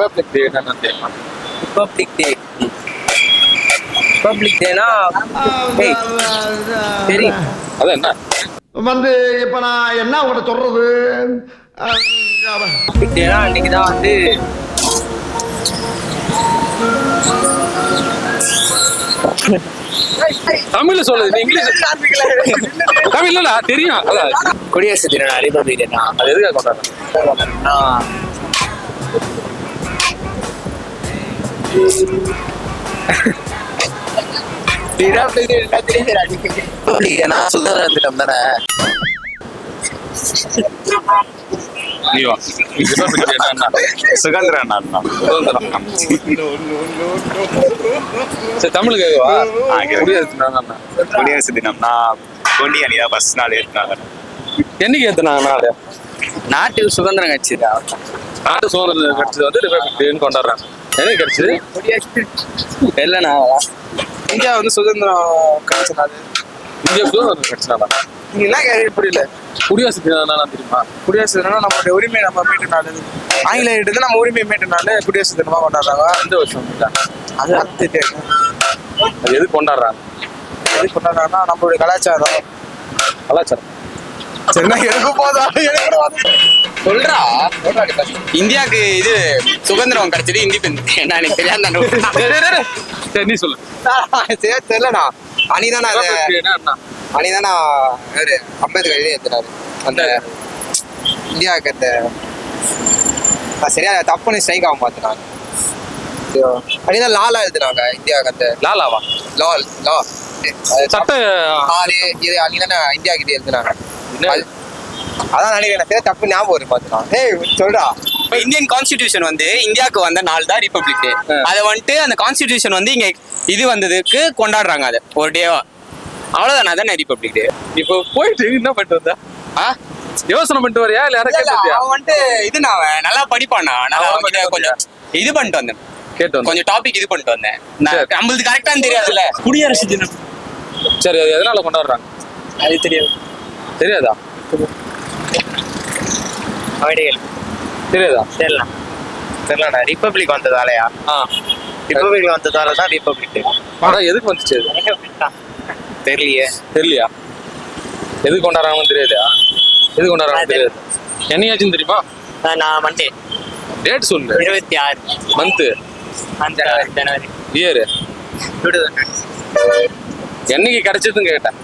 Republic டே என்னன்னு தெரியுமா? Republic டே republic டேனா தெரியும். அது என்ன? வந்து இப்ப நான் என்ன உங்கள்ட்ட சொல்றது? அஹ், ரிப்பப்ளிக் டேனா அன்னைக்கு தான் வந்து தமிழ்ல சொல்லுது நீ இங்கிலீஷ் தமிழ்ல தெரியும். அதான். குடியரசு தினம் ரிப்பப்ளிக் டேனா அது எதுக்காக கொண்டாடுறாங்க சுதந்திர தினம் தானே சுதந்திர சுதந்திரம் சரி தமிழ் கேட்கவா ஆ, கேக்குது. குடியரசு தினம் என்ன கொண்டி அணியா நாள் ஏற்றினாங்க என்னைக்கு ஏத்துனாங்க நாள் நாட்டுக்கு சுதந்திரம் கட்சி நாட்டு சுதந்திரம் கட்சி வந்து ரிபப்ளிக் டேன்னு கொண்டாடுறாங்க என்னைக்கு கிடைச்சது. இல்லைண்ணா. இந்தியா வந்து சுதந்திரம் கிடைச்சனால இந்தியா சுதந்திரம் கிடைச்சனால நீங்க என்ன கேள்வி புரியல? குடியரசு தினம் தெரியுமா? குடியரசு தினம் நம்மளுடைய உரிமை நம்ம மீட்டு நாள். ஆங்கிலேயர்கிட்ட நம்ம உரிமை மீட்டு நாள் குடியரசு தினமா கொண்டாடுறாங்க. எந்த வருஷம் இல்ல அது அடுத்து தெரியும். அது எது கொண்டாடுறாங்க எது கொண்டாடுறாங்கன்னா நம்மளுடைய கலாச்சாரம். கலாச்சாரம். என்ன எனக்கு போதா எனக்கு சொல்றா இந்தியாவுக்கு இது சுதந்திரம் கிடைச்சது இண்டிபெண்டன்ஸ் என்ன எனக்கு தெரியாது. சரி நீ சொல்லு. சரி தெரியலண்ணா அணிதானே அணிதானா யாரு அம்பேத்கர் எழுதி ஏத்துறாரு அந்த இந்தியாவுக்கு அந்த சரியா தப்புன்னு ஸ்ட்ரைக் ஆக மாத்தினாங்க அணிதான் லாலா எழுதுனாங்க இந்தியாவுக்கு அந்த லாலாவா? லால் லா சட்ட ஆறு இது அணிதானே இந்தியாவுக்கு எழுதுனாங்க அதான் நினைக்கிறேன். தப்பு ஞாபகம் பாத்துனா ஏய் சொல்றா. இந்தியன் கான்ஸ்டிடியூஷன் வந்து இந்தியாவுக்கு வந்த நாள் தான் ரிப்பப்ளிக் டே. அதை வந்துட்டு அந்த கான்ஸ்டிடியூஷன் வந்து இங்க இது வந்ததுக்கு கொண்டாடுறாங்க அதை. ஒரு டேவா அவ்வளவுதான் அதானே ரிப்பப்ளிக் டே இப்போ போயிட்டு என்ன பண்ணிட்டு வந்த? ஆ? யோசனை பண்ணிட்டு வரியா? இல்ல யாரை கேட்டு வந்தியா? அவன் வந்துட்டு இது நான் நல்லா படிப்பானா? நல்லா கொஞ்சம் இது பண்ணிட்டு வந்தேன். கேட்டு கொஞ்சம் டாபிக் இது பண்ணிட்டு வந்தேன். நம்மளுக்கு கரெக்டான்னு தெரியாதுல்ல. குடியரசு தினம். சரி அது எதனால கொண்டாடுறாங்க? அது தெரியாது. தெரியாதா? அவடைகள் தெரியாதா? தெரியல. தெரியலண்ணா ரிப்பப்ளிக் வந்ததாலயா? ஆ. ரிப்பப்ளிக் வந்ததால தான் ரிப்பப்ளிக் அதான் எதுக்கு வந்துச்சு அது? தெரியலையே. தெரியலையா? எதுக்கு கொண்டாடுறாங்கன்னு தெரியாதா. எது கொண்டாடுறாங்கன்னு தெரியாது. என்னையாச்சும் தெரியுமா? நான் மண்டே டேட் சொல்லு. இருபத்தி ஆறு. மந்த்து அந்த ஜனவரி இயரு என்னைக்கு கிடைச்சதுன்னு கேட்டேன்.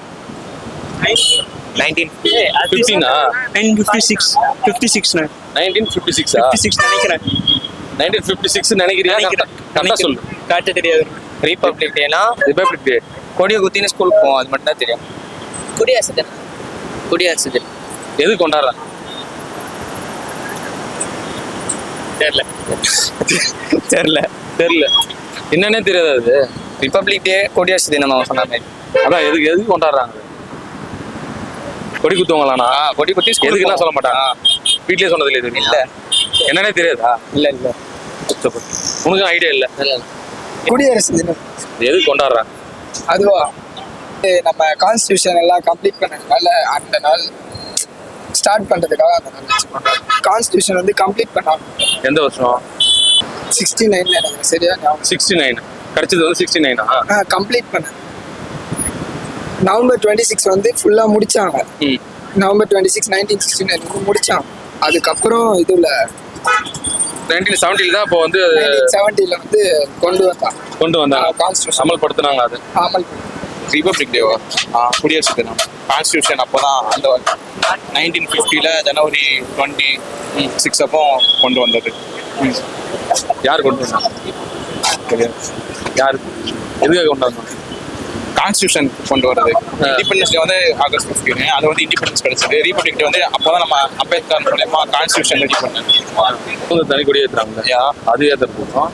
Nineteen ஃபிஃப்டீனா fifty six fifty six nineteen fifty சிக்ஸா சிக்ஸ் நினைக்கிறேன். நைன்டீன் ஃபிஃப்டி சிக்ஸ் நினைக்கிறியா கரெக்டாக சொல்லு. காட்ட தெரியாது. ரிப்பப்ளிக் டேனா ரிபப்ளிக் டே கொடியை குத்தின்னு ஸ்கூலுக்கு போவோம். அது மட்டும் தான் தெரியும். குடியரசு தினம் குடியரசு தினம் எது கொண்டாடுறாங்க தெரியல. தெரியல. தெரியல. என்னன்னே தெரியாது அது. ரிப்பப்ளிக் டே குடியரசு தினம் அவன் சொன்ன மாதிரி. அதான் எதுக்கு எதுக்கு கொண்டாடுறாங்க? கொடி குத்துவாங்களாண்ணா? கொடி குத்தி எதுக்குலாம் சொல்ல மாட்டாங்க வீட்லயே சொன்னது இல்லை இது இல்ல. என்னன்னே தெரியாதா? இல்ல இல்ல. உனக்கு ஐடியா இல்ல? குடியரசு தினம். எது கொண்டாடுறாங்க அதுவா? இது நம்ம கான்ஸ்டியூஷன் எல்லாம் கம்ப்ளீட் பண்ணதுனால அந்த நாள் ஸ்டார்ட் பண்றதுக்காக அந்த நாள் கான்ஸ்டியூஷன் வந்து கம்ப்ளீட் பண்ணாங்க. எந்த வருஷம்? சிக்ஸ்டி நைன்ல எனக்கு சரியா சிக்ஸ்டி நைன் கிடைச்சது வந்து சிக்ஸ்டி நைனா கம்ப்ளீட் பண்ண நவம்பர் டுவெண்ட்டி சிக்ஸ் வந்து ஃபுல்லாக முடிச்சாங்க. ம். November twenty six nineteen sixty nine முடிச்சாங்க. அதுக்கப்புறம் இதுல நைன்டீன் செவன்ட்டில தான் இப்போ வந்து நைன்டீன் செவன்ட்டில வந்து கொண்டு வந்தாங்க. கொண்டு வந்தாங்க. கான்ஸ்டியூஷன் அமல்படுத்தினாங்க அது. அமல் ரிபப்ளிக் டேவா குடியரசு தினம். கான்ஸ்டியூஷன் அப்போ தான் அந்த நைன்டீன் ஃபிஃப்டியில் ஜனவரி டுவெண்ட்டி சிக்ஸ் அப்போ கொண்டு வந்தது. யார் கொண்டு வந்தாங்க? யார்? எதுக்காக கொண்டு வந்தாங்க? கான்ஸ்டியூஷன் கொண்டு வரது இண்டிபெண்டன்ஸ் டே வந்து ஆகஸ்ட் ஃபிஃப்டீன் அது வந்து இண்டிபெண்டன்ஸ் கிடைச்சது. ரிபப்ளிக் டே வந்து அப்போ தான் நம்ம அம்பேத்கர் மூலயமா கான்ஸ்டியூஷன் ரெடி அவங்க தனி கொடி ஏத்துறாங்க யா. அது ஏத்துறதுக்கும்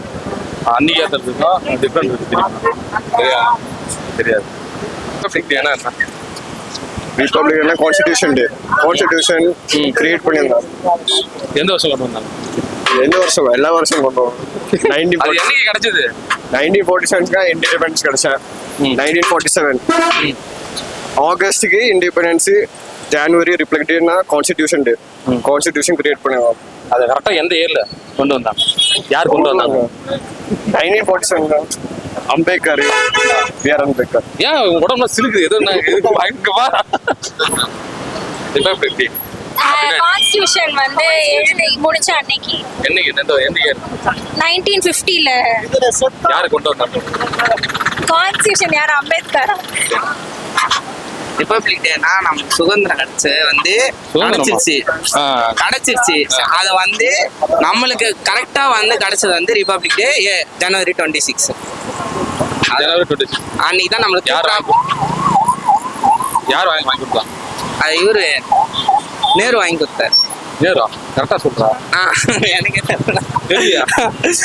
அன்னைக்கு ஏத்துறதுக்கும் டிஃப்ரெண்ட் இருக்கு? தெரியுமா? தெரியாது. ரிபப்ளிக் டே என்ன? Republic constitution day constitution create பண்ணியிருந்தாங்க எந்த வருஷம் கொண்டு வந்தாங்க? எந்த வருஷம்? எல்லா வருஷம் கொண்டு வரும் நைன்டீன் அது என்னைக்கு கிடைச்சது? நைன்டீன் ஃபார்ட்டி செவன்க்கு இண்டிபெண்டன்ஸ் கிடைச்சேன். நைன்டீன் ஃபார்ட்டி செவன் ஆகஸ்ட்டுக்கு இண்டிபெண்டன்ஸ் ஜான்வரி ரிப்ளக் டேனா கான்ஸ்டிடியூஷன் டே கான்ஸ்டிடியூஷன் கிரியேட் பண்ணுவாங்க அது கரெக்டா எந்த இயர்ல கொண்டு வந்தாங்க யார் கொண்டு வந்தாங்க? Nineteen forty seven Ambedkar BR Ambedkar. ஏன் உடம்புல சிலுக்குது? எதோ நான் எதுக்கு வாங்கிக்கவா டே கான்ஸ்டியூஷன் வந்து எழுதி முடிச்ச அன்னைக்கு. என்னைக்கு? எந்த எந்த இயர் நைன்டீன் ஃபிஃப்டில யார் கொண்டு வந்தாங்க? கான்ஸ்டியூஷன் யார்? அம்பேத்கர். ரிப்பப்ளிக் டேனா நமக்கு சுதந்திரம் கிடைச்சு வந்து? கிடைச்சிருச்சு. கிடைச்சிருச்சு அது வந்து நம்மளுக்கு கரெக்டா வந்து கிடைச்சது வந்து republic day January twenty six அன்னைக்கு தான் நம்மளுக்கு யார் proper- யார் வாங்கி வாங்கி கொடுத்தா? அது இவரு. நேரு வாங்கி கொடுத்தாரு. நேரா? கரெக்டா சொல்றா? ஆ, எனக்கு?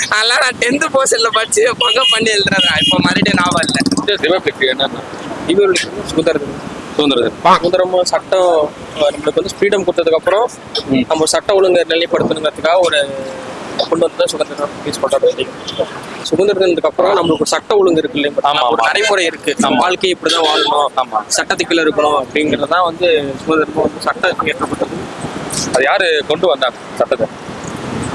அதெல்லாம் நான் டென்த் போர்ஷன்ல படிச்சு பொங்க பண்ணி எழுதுறேன் இப்போ மறுபடியும் ஞாபகம் இல்லை ரிபப்ளிக் என்னன்னா இவர்களுக்கு சுதந்திரம் சுதந்திர தினம் சுதந்திரமும் சட்டம் நம்மளுக்கு வந்து ஃப்ரீடம் கொடுத்ததுக்கு அப்புறம் நம்ம சட்ட ஒழுங்கை நிலைப்படுத்தணுங்கிறதுக்காக ஒரு கொண்டு வந்து சுதந்திரம் யூஸ் பண்றது சுதந்திர தினத்துக்கு அப்புறம் நம்மளுக்கு ஒரு சட்ட ஒழுங்கு இருக்கு இல்லையா? ஆமா, ஒரு. நடைமுறை இருக்கு. நம்ம வாழ்க்கை இப்படிதான் வாழணும். ஆமா. சட்டத்துக்குள்ள இருக்கணும் அப்படிங்கிறது தான் வந்து சுதந்திரமும் வந்து சட்டம் ஏற்றப்பட்டது அது யாரு கொண்டு வந்தாங்க சட்டத்தை?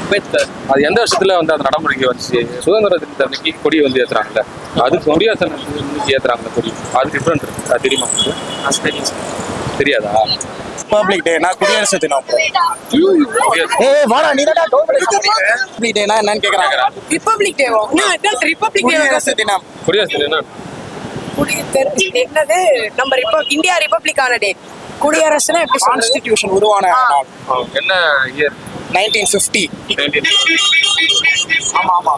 அம்பேத்கர். அது எந்த வருஷத்துல வந்து அந்த நடைமுறைக்கு வந்துச்சு? சுதந்திர தினத்தை அன்னைக்கு கொடி வந்து ஏத்துறாங்கல்ல. அதுக்கு குடியரசு ஏத்துறாங்கல்ல கொடி. அது டிஃப்ரெண்ட் இருக்கு. அது தெரியுமா? தெரியாதா? ரிபப்ளிக் டேனா குடியரசு தினம். ஏய் வாடா நீ தான் ரிபப்ளிக் டேனா என்னன்னு கேக்குறாங்க. ரிப்பப்ளிக் டே ரிப்பப்ளிக் குடியரசு தினம். குடியரசு தினம். என்னது? நம்ம ரிப்ப இந்தியா ரிப்பப்ளிக்கான டே குடியரசுனா எப்படி கான்ஸ்டிடியூஷன் உருவான நாள். என்ன இயர் நைன்டீன் ஃபிஃப்டி ஆமா ஆமா.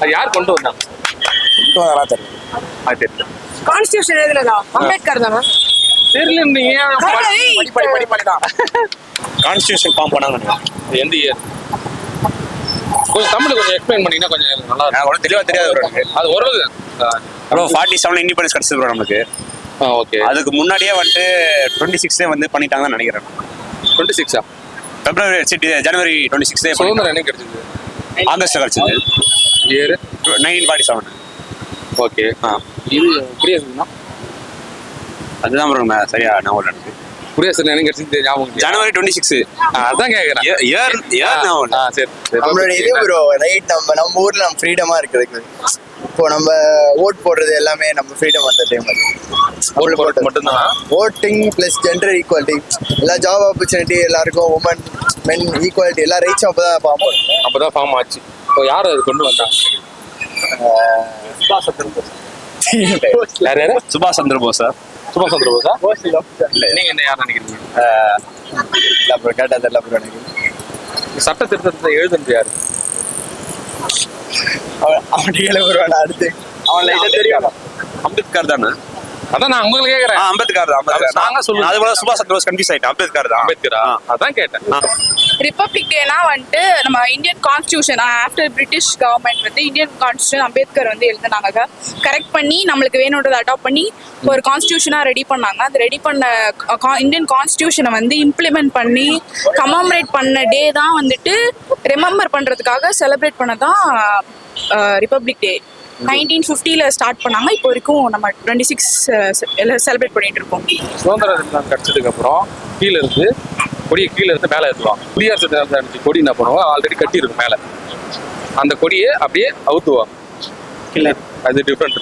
அது யார் கொண்டு வந்தாங்க அதெல்லாம் தெரியும் அது தெரியல. கான்ஸ்டியூஷன் எழுதுனதா அம்பேத்கர் தானா? தெரியல நீங்க படி படி படி படி தான் கான்ஸ்டிடியூஷன் ஃபார்ம் பண்ணாங்க எந்த இயர் கொஞ்சம் தமிழ் கொஞ்சம் எக்ஸ்பிளைன் பண்ணீங்கன்னா கொஞ்சம் நல்லா இருக்கும் அவ்வளோ தெளிவா தெரியாது அது ஓரளவு ப்ரோ ஃபார்ட்டி செவன் இண்டிபெண்டன்ஸ் கிடச்சது ப்ரோ நமக்கு. ஆ ஓகே அதுக்கு முன்னாடியே வந்துட்டு டுவெண்ட்டி சிக்ஸ்லேயே வந்து பண்ணிட்டாங்கன்னு நினைக்கிறேன். டுவெண்ட்டி சிக்ஸா பிப்ரவரி ஜனவரி டுவெண்ட்டி சிக்ஸ்லேயே சுதந்திரம் என்ன கிடைச்சது? ஆகஸ்ட் கிடச்சது. Year nineteen forty seven okay ஆ. இது தினம் அதுதான் ப்ரோ நான் சரியா ஞாபகம் இல்லை எனக்கு குடியரசு தினம் என்ன கிடைச்சது ஞாபகம்? ஜனவரி டுவெண்ட்டி சிக்ஸ் அதான் கேக்குறேன். இயர் இயர் ஞாபகம் சரி சரி. நம்மளோட இது ப்ரோ ரைட் நம்ம நம்ம ஊர்ல நம்ம ஃப்ரீடமா இருக்கிறதுக்கு. இப்போ நம்ம ஓட் போடுறது எல்லாமே நம்ம ஃப்ரீடம் அந்த டைம் ஓட்டு போடுறது மட்டும்தான்? ஓட்டிங் பிளஸ் ஜெண்டர் ஈக்குவாலிட்டி எல்லா ஜாப் ஆப்பர்ச்சுனிட்டி எல்லாருக்கும் உமன் மென் ஈக்குவாலிட்டி எல்லா ரைட்ஸும் அப்பதான் பார்ப்போம் அப்பதான் ஃபார்ம் ஆச்சு. இப்போ யார் அது கொண்டு வந்தாங்க யார் யாரு? சுபாஷ் சந்திர போஸா சுபாஷ் சந்திர போஸா இல்ல நீங்க என்ன யார் நினைக்கிறீங்க கேட்டா தெரியல எனக்கு. சட்ட திருத்தத்தை எழுதுனது யாரு? அவன் ப்ரோ நான் அடுத்து? அவன் லைட்டாக தெரியும். அம்பேத்கர். தானே? அதான் நான் உங்களுக்கு கேக்குறேன். அம்பேத்கர் தான் அம்பேத்கர் நாங்க சொல்லுவோம். அது போல சுபாஷ் சந்திர போஸ் கன்ஃபியூஸ் ஆயிட்டேன். அம்பேத்கர் தான். அம்பேத்கரா? அதான் கேட்டேன். ரிப்பப்ளிக் டேனா வந்துட்டு நம்ம Indian constitution after British government வந்து இந்தியன் கான்ஸ்டியூஷன் அம்பேத்கர் வந்து எழுதினாங்க கரெக்ட் பண்ணி நம்மளுக்கு வேணுன்றதை அடாப்ட் பண்ணி ஒரு கான்ஸ்டியூஷனாக ரெடி பண்ணாங்க. அது ரெடி பண்ண இந்தியன் கான்ஸ்டியூஷனை வந்து இம்ப்ளிமெண்ட் பண்ணி கமாமரேட் பண்ண டே தான் வந்துட்டு ரிமெம்பர் பண்ணுறதுக்காக செலிப்ரேட் பண்ணதான் ரிப்பப்ளிக் டே நைன்டீன் ஃபிஃப்டியில் ஸ்டார்ட் பண்ணாங்க. இப்போ வரைக்கும் நம்ம டுவெண்ட்டி சிக்ஸ் செலிப்ரேட் பண்ணிட்டு இருக்கோம். சுதந்திர தினம் கிடைச்சதுக்கு அப்புறம் கீழ இருந்து கொடியை கீழ இருந்து மேலே ஏற்றுவாங்க குடியரசு தினத்தை கொடி என்ன பண்ணுவாங்க? ஆல்ரெடி கட்டி இருக்கும் மேலே. அந்த கொடியை அப்படியே அவுத்துவாங்க. அது டிஃப்ரெண்ட்